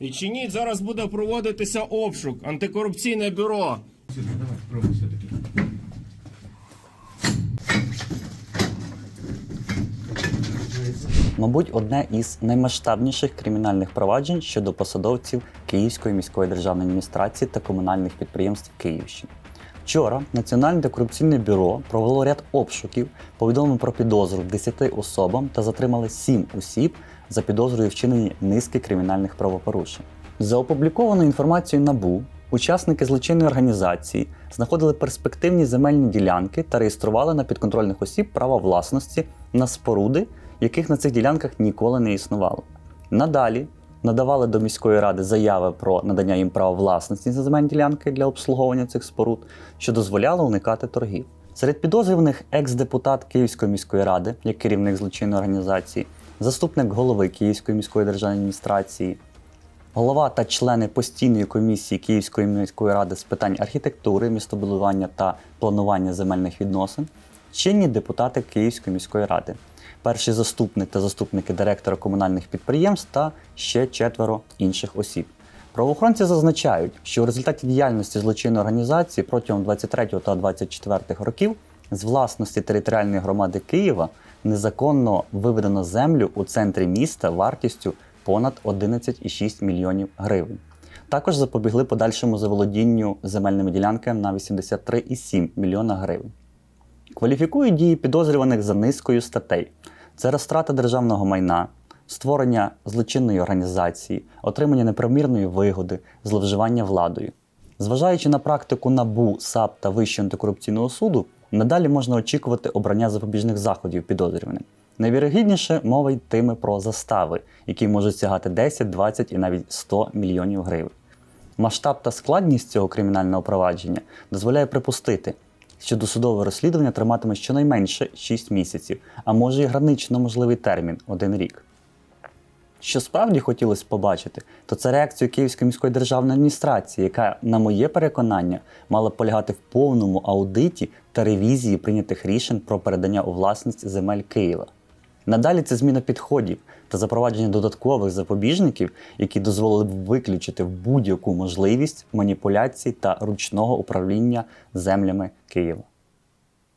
Відчиніть, зараз буде проводитися обшук. Антикорупційне бюро. Сюди, давай, пробуй все-таки. Мабуть, одне із наймасштабніших кримінальних проваджень щодо посадовців Київської міської державної адміністрації та комунальних підприємств Київщини. Вчора Національне антикорупційне бюро провело ряд обшуків, повідомив про підозру 10 особам та затримали 7 осіб за підозрою вчиненні низки кримінальних правопорушень. За опублікованою інформацією НАБУ, учасники злочинної організації знаходили перспективні земельні ділянки та реєстрували на підконтрольних осіб право власності на споруди, яких на цих ділянках ніколи не існувало. Надалі надавали до міської ради заяви про надання їм права власності на земельні ділянки для обслуговування цих споруд, що дозволяло уникати торгів. Серед підозрюваних екс-депутат Київської міської ради, як керівник злочинної організації, заступник голови Київської міської державної адміністрації, голова та члени постійної комісії Київської міської ради з питань архітектури, містобудування та планування земельних відносин, чинні депутати Київської міської ради, перший заступник та заступники директора комунальних підприємств та ще четверо інших осіб. Правоохоронці зазначають, що у результаті діяльності злочинної організації протягом 23 та 24 років з власності територіальної громади Києва незаконно виведено землю у центрі міста вартістю понад 11,6 мільйонів гривень. Також запобігли подальшому заволодінню земельними ділянками на 83,7 мільйона гривень. Кваліфікують дії підозрюваних за низкою статей: це розтрата державного майна, створення злочинної організації, отримання неправомірної вигоди, зловживання владою. Зважаючи на практику НАБУ, САП та Вищого антикорупційного суду, надалі можна очікувати обрання запобіжних заходів підозрюваним. Найвірогідніше мова йтиме про застави, які можуть сягати 10, 20 і навіть 100 мільйонів гривень. Масштаб та складність цього кримінального провадження дозволяє припустити, що досудове розслідування триматиме щонайменше 6 місяців, а може і гранично можливий термін 1 рік. Що справді хотілося побачити, то це реакцію Київської міської державної адміністрації, яка, на моє переконання, мала полягати в повному аудиті та ревізії прийнятих рішень про передання у власність земель Києва. Надалі це зміна підходів та запровадження додаткових запобіжників, які дозволили б виключити будь-яку можливість маніпуляцій та ручного управління землями Києва.